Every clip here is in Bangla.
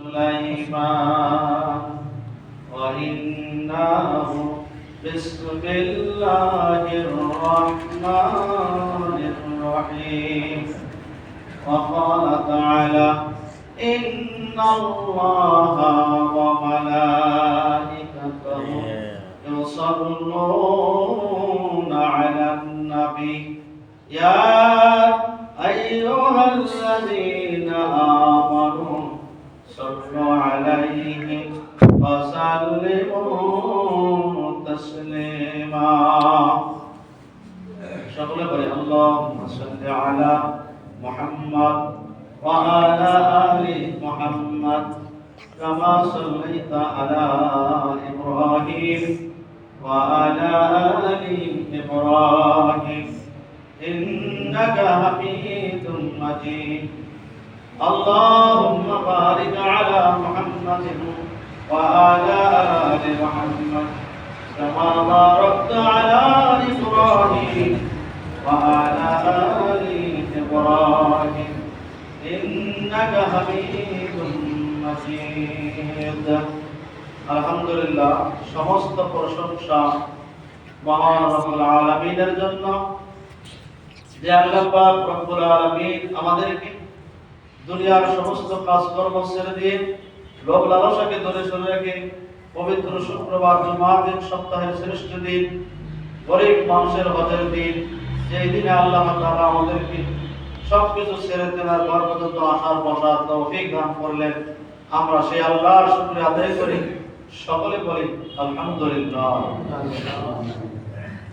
سليمان. وإنه بسم الله الرحمن الرحيم. وقال تعالى إن الله وملائكته يصلون على النبي. يا أيها الذين آمنوا صلوا عليه وسلموا تسليما. شغل بي اللهم صل على محمد وعلى آل محمد كما صليت على إبراهيم وعلى آل إبراهيم. إنك حميد مجيد. اللهم بارك على محمد وعلى آل محمد كما باركت على إبراهيم وعلى آل إبراهيم إنك حميد مجيد الحمد لله সমস্ত প্রশংসা মহান রব্বুল আলামিনের জন্য যে আল্লাহ পাক রব্বুল আলামিন আমাদেরকে দুনিয়ার সমস্ত কাজকর্ম ছেড়ে দিয়ে লোভ লালসাকে দূরে সরে রেখে পবিত্র শুক্রবার জুমার দিন, সপ্তাহের শ্রেষ্ঠ দিন, গরিব মানুষের হজের দিন, যেই দিনে আল্লাহ তারা আমাদেরকে সবকিছু ছেড়ে দেওয়ার পর পর্যন্ত আসার বসার তৌফিক দান করলেন। আমরা সেই আল্লাহর শুকরিয়া আদায় করি। সকলে বলি, আলহামদুলিল্লাহ।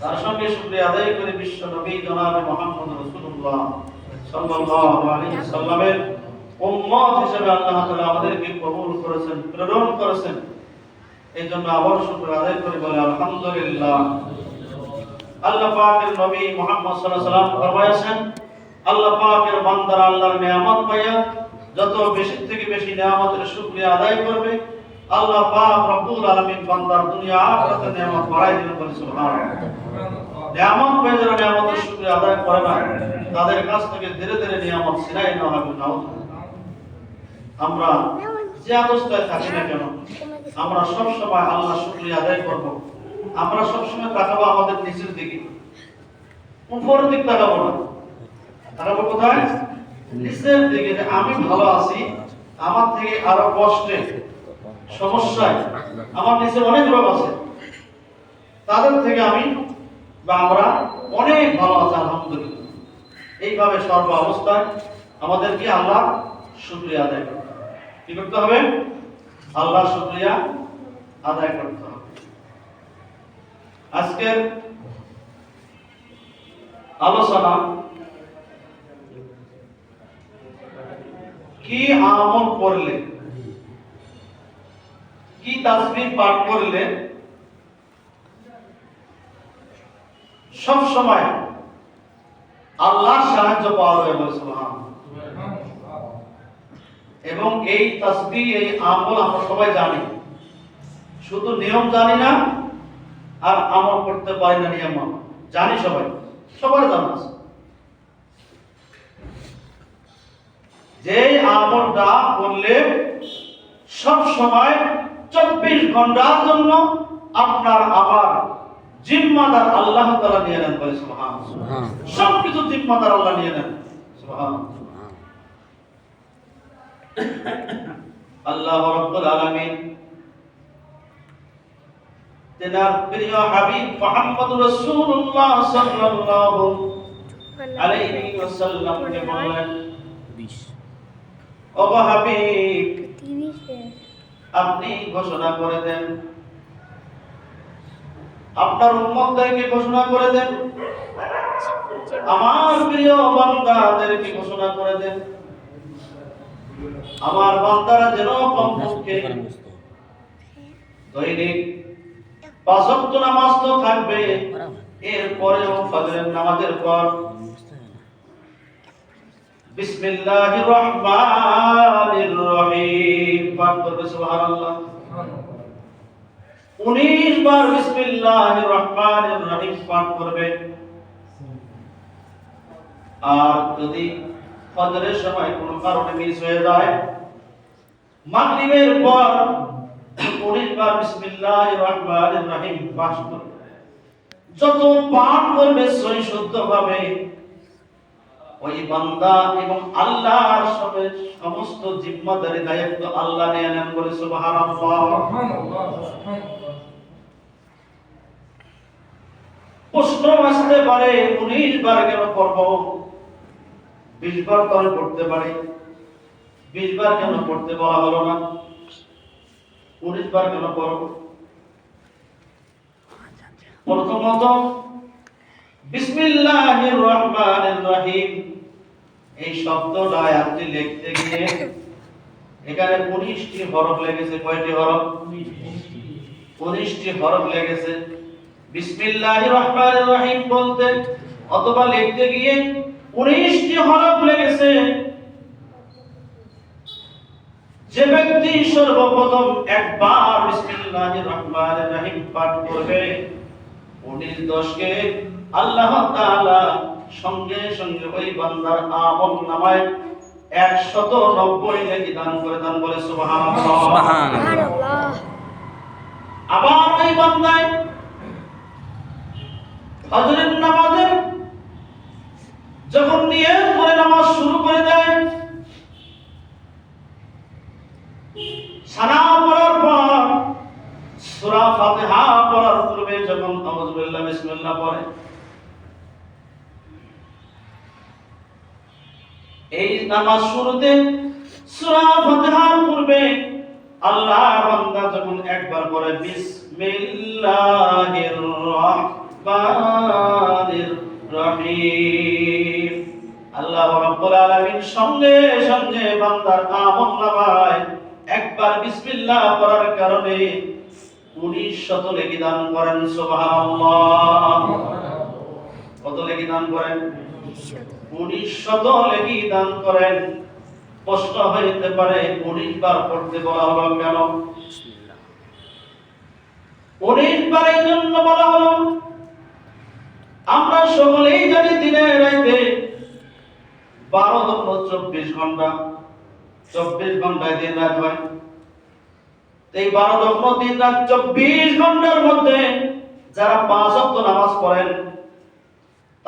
তার সঙ্গে শুকরিয়া আদায় করি বিশ্ব নবী জনাবে মোহাম্মদ রাসূলুল্লাহ। এই জন্য আবার শুকর আদায় আলহামদুলিল্লাহ। আল্লাহ পাকের নবী মুহাম্মদ আল্লাহ পাকের পাইয়া যত বেশি থেকে বেশি নিয়ামতের শুকরিয়া আদায় করবে আল্লাহ পাক রব্বুল আলামিন বান্দার দুনিয়া আখিরাতে নিয়ামত বাড়াই দিবেন বলে সুবহানাল্লাহ। নিয়ামত পেয়ে যারা শুকরিয়া আদায় করে না, তাদের কাছ থেকে ধীরে ধীরে নিয়ামত ছিনাই নেওয়া হবে নাও আমরা যে অবস্থায় থাকি না কেন, আমরা সব সময় আল্লাহ শুকরিয়া আদায় করব। আমরা সব সময় তাকাবো আমাদের নিচের দিকে। উপরের দিক তাকাবো না। তাকাবো কোথায়? নিচের দিকে আমি ভালো আছি, আমার থেকে আরও কষ্টে সমস্যায় আমার অনেক আছে। তাদের থেকে আমি বা আমরা অনেক ভালো আছি, আলহামদুলিল্লাহ। এইভাবে সর্ব অবস্থায় আমাদেরকে আল্লাহ শুক্রিয়া আদায় করতে হবে। কি করতে হবে? আল্লাহ শুক্রিয়া আদায় করতে হবে। আজকের আলোচনা কি আমল করলে কি তাসবিহ পাঠ করলে সব সময় আল্লাহর সাহায্য পাওয়া যাবে সুবহানাল্লাহ। এবং এই তাসবিহ, এই আমল আমরা সবাই জানি। শুধু নিয়ম জানি না আর আমল করতে পারি না নিয়ম জানি সবাই। সবার জানা আছে। যে আমলটা করলে সব সময় চব্বিশ ঘণ্টার জন্য আপনার আবার জিম্মাদার আল্লাহ তাআলা নিয়ে নেন বলে সব কিছু জিম্মাদার আল্লাহ নিয়ে নেন আল্লাহ রাব্বুল আলামিন তেনার প্রিয় হাবিব মুহাম্মদ রাসূলুল্লাহ সাল্লাল্লাহু আলাইহি ওয়াসাল্লামকে বললেন ও গো হাবিব। আপনি ঘোষণা করে দেন। আপনার উম্মতদেরকে ঘোষণা করে দেন। আমার প্রিয় বান্দাদেরকে ঘোষণা করে দেন। আমার বান্দারা যেন কমপক্ষে দৈনিক পাঁচ ওয়াক্ত নামাজ তো থাকবে। এরপরেও ফজরের নামাজের পর বিসমিল্লাহির রহমানির রহিম। পাঠ করবে সুবহানাল্লাহ। 19 বার বিসমিল্লাহির আর যদি ফজরের সময় কোনো কারণে মিস হয়ে যায়, মাগরিবের পর উনিশ বার বিসমিল্লাহির রহমানির রহিম পাঠ করবে। যত পাঠ করবে সই শুদ্ধ ভাবে ওই বান্দা এবং আল্লাহর সবে সমস্ত জিম্মাদারি দায়িত্ব আল্লাহ নিয়ে নেন বলে প্রশ্ন আসতে পারে, উনিশ বার কেন বিশ বার তো আমি পড়তে পারি। বিশ বার কেন পড়তে বলা হলো না? উনিশ বার কেন পড়ব প্রথমত রহিম এই শব্দটা আপনি লিখতে গিয়ে এখানে উনিশটি হরফ লেগেছে, কয়টি হরফ? উনিশটি হরফ লেগেছে। বিসমিল্লাহির রহমানির রহিম বলতে, অথবা লিখতে গিয়ে উনিশটি হরফ লেগেছে। যে ব্যক্তি সর্বপ্রথম একবার বিসমিল্লাহির রহমানির রহিম পাঠ করবে, উনিশ দশকে আল্লাহ তাআলা সঙ্গে সঙ্গে ওই বান্দার আমল নামায় একশত নব্বই নেকি দান করে দান বলে সুবহানাল্লাহ। আবার ওই বান্দায় হজরের নামাজের যখন নিয়ে করে নামাজ শুরু করে দেয় সানা পড়ার পর সূরা ফাতিহা পড়ার পূর্বে যখন আউযুবিল্লাহ বিসমিল্লাহ পড়ে এই নামাজ শুরুতে সূরা ফাতিহার পূর্বে আল্লাহ বান্দা যখন একবার পড়ে বিসমিল্লাহির রহমানির রহিম। আল্লাহ রাব্বুল আলামিন সঙ্গে সঙ্গে বান্দার আমল নামায় একবার বিসমিল্লাহ পড়ার কারণে 19 শত লেখি দান করেন? সুবহানাল্লাহ। কত লেখি দান করেন? উনিশ শত লেখি দান করেন? প্রশ্ন হইতে পারে উনিশ বার পড়তে বলা হলো কেন? উনিশ বার জন্য বলা হলো, আমরা সকলেই জানি দিনে রাইতে বারো দফ চব্বিশ ঘণ্টা, চব্বিশ ঘন্টায় দিন রাত হয়। এই বারো দফ দিন রাত চব্বিশ ঘণ্টার মধ্যে যারা পাঁচ অক্ট নামাজ পড়েন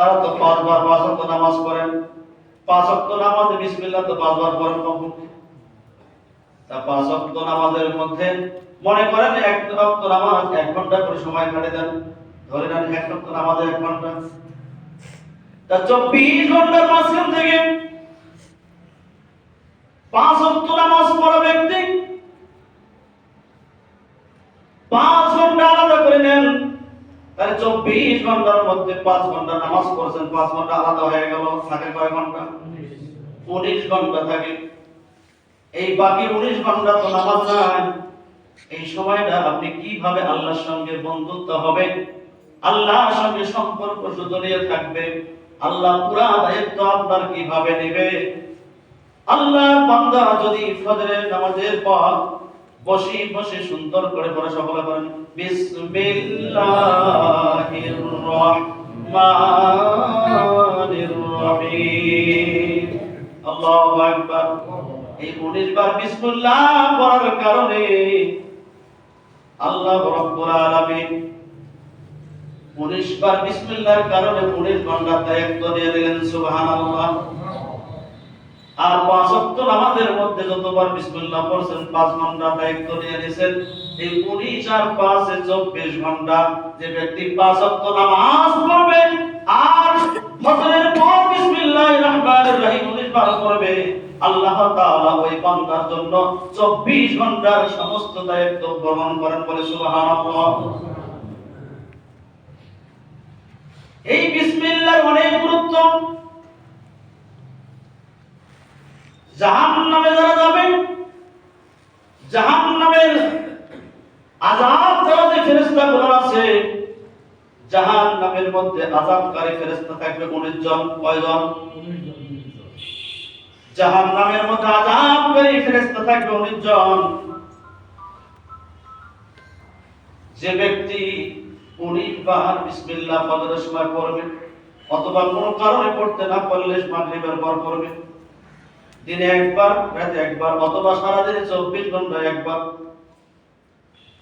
তারা তো পাঁচবার পাঁচ ওয়াক্ত নামাজ পড়েন। পাঁচ ওয়াক্ত নামাজে, বিসমিল্লাহ তো পাঁচবার পড়েন কমপক্ষে তা পাঁচ ওয়াক্ত নামাজের মধ্যে মনে করেন এক ওয়াক্ত নামাজ এক ঘণ্টা করে সময় কাটে দেন। ধরে নেন এক ওয়াক্ত নামাজে এক ঘণ্টা। তা চব্বিশ ঘণ্টার মাঝখান থেকে পাঁচ ওয়াক্ত নামাজ পড়া ব্যক্তি পাঁচ ঘণ্টা আলাদা করে নেন। তাহলে চব্বিশ ঘণ্টার মধ্যে পাঁচ ঘণ্টা নামাজ পড়ছেন, পাঁচ ঘণ্টা আলাদা হয়ে গেল, থাকে কয় ঘণ্টা? উনিশ ঘণ্টা থাকে। এই বাকি উনিশ ঘণ্টা তো নামাজ নাই এই সময়টা আপনি কীভাবে আল্লাহর সঙ্গে বন্ধুত্ব হবে? আল্লাহর সঙ্গে সম্পর্ক জড়িয়ে থাকবে। আল্লাহ পুরা দায়িত্ব আপনার কীভাবে নেবে? আল্লাহ বান্দা যদি ফজরের নামাজের পর বসি বসে সুন্দর করে পড়া সকলে করেন বিসমিল্লাহির রহমানির রহিম। আল্লাহু আকবার। এই 19 বার বিসমিল্লাহ পড়ার কারণে আল্লাহ রাব্বুল আলামিন 19 বার বিসমিল্লাহর কারণে 19 ঘণ্টা দায়িত্ব দিয়ে দিলেন, সুবহানাল্লাহ। আর নামাজের মধ্যে যতবার বিসমিল্লাহ পড়ছেন, পাঁচ ঘণ্টা দায়িত্ব নিয়ে নিয়েছেন এই উনিশ আর পাঁচে চব্বিশ ঘণ্টা যে ব্যক্তি পাঁচ নামাজ পড়বে, আর পর রহিম উনিশ আল্লাহ তাআলা ওই বান্দার জন্য চব্বিশ ঘণ্টার সমস্ত দায়িত্ব গ্রহণ করেন বলে সুবহানাল্লাহ। এই বিসমিল্লাহর অনেক গুরুত্ব। জাহান নামে যারা যাবে জাহান নামের আজাদ যারা যে ফেরেস্তা গুলো আছে জাহান নামের মধ্যে আজাদকারী ফেরেস্তা থাকবে উনিশ জন কয়জন? জাহান নামের মধ্যে আজাদকারী ফেরেস্তা থাকবে উনিশ জন যে ব্যক্তি উনিশ বার বিসমিল্লাহ ফজরের সময় অথবা কোনো কারণে পড়তে না পারলে মাগরিবের পর পড়বে দিনে একবার রাতে একবার অথবা সারাদিনে চব্বিশ ঘণ্টা একবার।